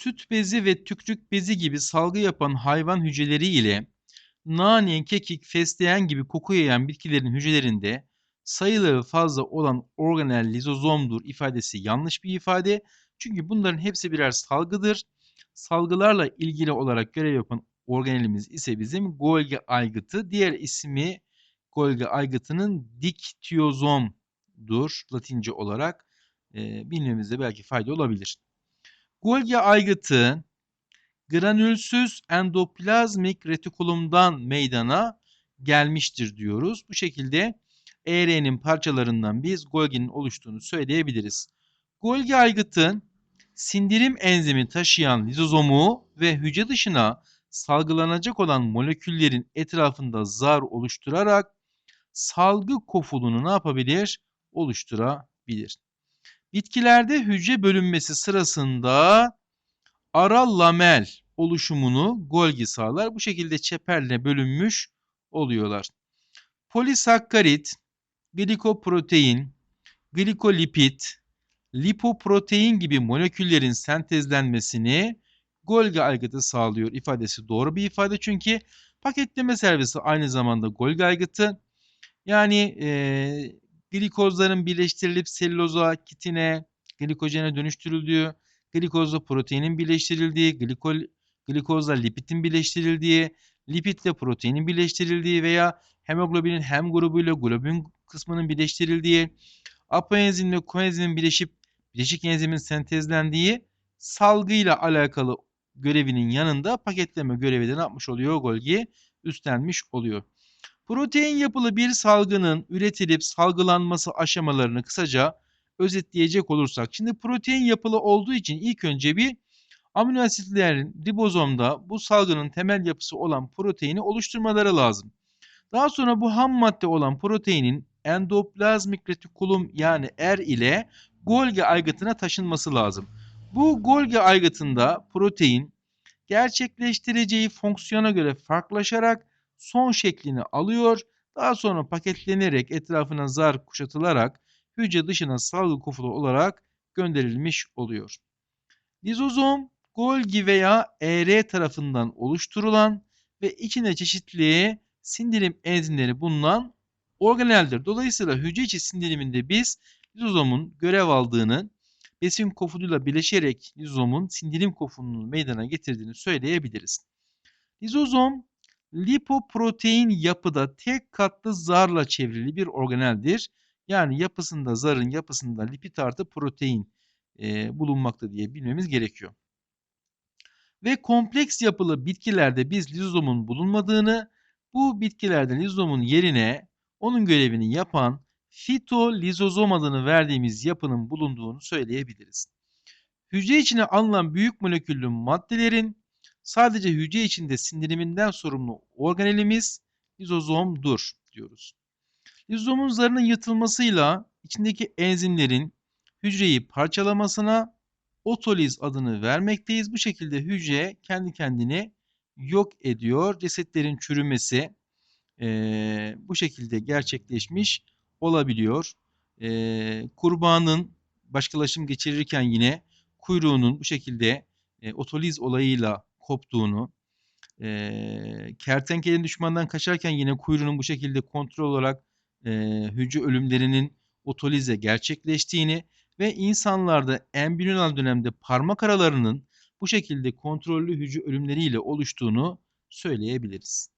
süt bezi ve tükrük bezi gibi salgı yapan hayvan hücreleri ile nane, kekik, fesleğen gibi koku yayan bitkilerin hücrelerinde sayıları fazla olan organel lizozomdur ifadesi yanlış bir ifade. Çünkü bunların hepsi birer salgıdır. Salgılarla ilgili olarak görev yapan organelimiz ise bizim Golgi aygıtı. Diğer ismi Golgi aygıtının diktiyozomdur Latince olarak. E, bilmemizde belki fayda olabilir. Golgi aygıtı granülsüz endoplazmik retikulumdan meydana gelmiştir diyoruz. Bu şekilde ER'nin parçalarından biz Golgi'nin oluştuğunu söyleyebiliriz. Golgi aygıtı sindirim enzimi taşıyan lizozomu ve hücre dışına salgılanacak olan moleküllerin etrafında zar oluşturarak salgı kofulunu ne yapabilir? Oluşturabilir. Bitkilerde hücre bölünmesi sırasında ara lamel oluşumunu Golgi sağlar. Bu şekilde çeperle bölünmüş oluyorlar. Polisakkarit, glikoprotein, glikolipid, lipoprotein gibi moleküllerin sentezlenmesini Golgi aygıtı sağlıyor ifadesi doğru bir ifade çünkü paketleme servisi aynı zamanda Golgi aygıtı. Yani e, glikozların birleştirilip selüloza, kitine, glikojene dönüştürüldüğü, glikozla proteinin birleştirildiği, glikol, glikozla lipidin birleştirildiği, lipidle proteinin birleştirildiği veya hemoglobinin hem grubuyla globin kısmının birleştirildiği, apoenzim ve koenzimin birleşip bileşik enzimin sentezlendiği salgıyla alakalı görevinin yanında paketleme görevi de ne yapmış oluyor Golgi? Üstlenmiş oluyor. Protein yapılı bir salgının üretilip salgılanması aşamalarını kısaca özetleyecek olursak. Şimdi protein yapılı olduğu için ilk önce bir amino asitlerin ribozomda bu salgının temel yapısı olan proteini oluşturmaları lazım. Daha sonra bu ham madde olan proteinin endoplazmik retikulum yani R ile Golgi aygıtına taşınması lazım. Bu Golgi aygıtında protein gerçekleştireceği fonksiyona göre farklılaşarak son şeklini alıyor. Daha sonra paketlenerek etrafına zar kuşatılarak hücre dışına salgı kofulu olarak gönderilmiş oluyor. Lizozom Golgi veya ER tarafından oluşturulan ve içine çeşitli sindirim enzimleri bulunan organeldir. Dolayısıyla hücre içi sindiriminde biz lizozomun görev aldığını, besin kofuluyla birleşerek lizozomun sindirim kofulunu meydana getirdiğini söyleyebiliriz. Lizozom lipoprotein yapıda tek katlı zarla çevrili bir organeldir. Yani yapısında zarın yapısında lipid artı protein e, bulunmakta diye bilmemiz gerekiyor. Ve kompleks yapılı bitkilerde biz lizozomun bulunmadığını, bu bitkilerde lizozomun yerine onun görevini yapan fitolizozom adını verdiğimiz yapının bulunduğunu söyleyebiliriz. Hücre içine alınan büyük moleküllü maddelerin sadece hücre içinde sindiriminden sorumlu organelimiz lizozomdur diyoruz. Lizozomun zarının yırtılmasıyla içindeki enzimlerin hücreyi parçalamasına otoliz adını vermekteyiz. Bu şekilde hücre kendi kendini yok ediyor. Cesetlerin çürümesi e, bu şekilde gerçekleşmiş olabiliyor. E, kurbanın başkalaşım geçirirken yine kuyruğunun bu şekilde e, otoliz olayıyla koptuğunu, e, kertenkelenin düşmandan kaçarken yine kuyruğunun bu şekilde kontrol olarak e, hücre ölümlerinin otolize gerçekleştiğini ve insanlarda embriyonal dönemde parmak aralarının bu şekilde kontrollü hücre ölümleriyle oluştuğunu söyleyebiliriz.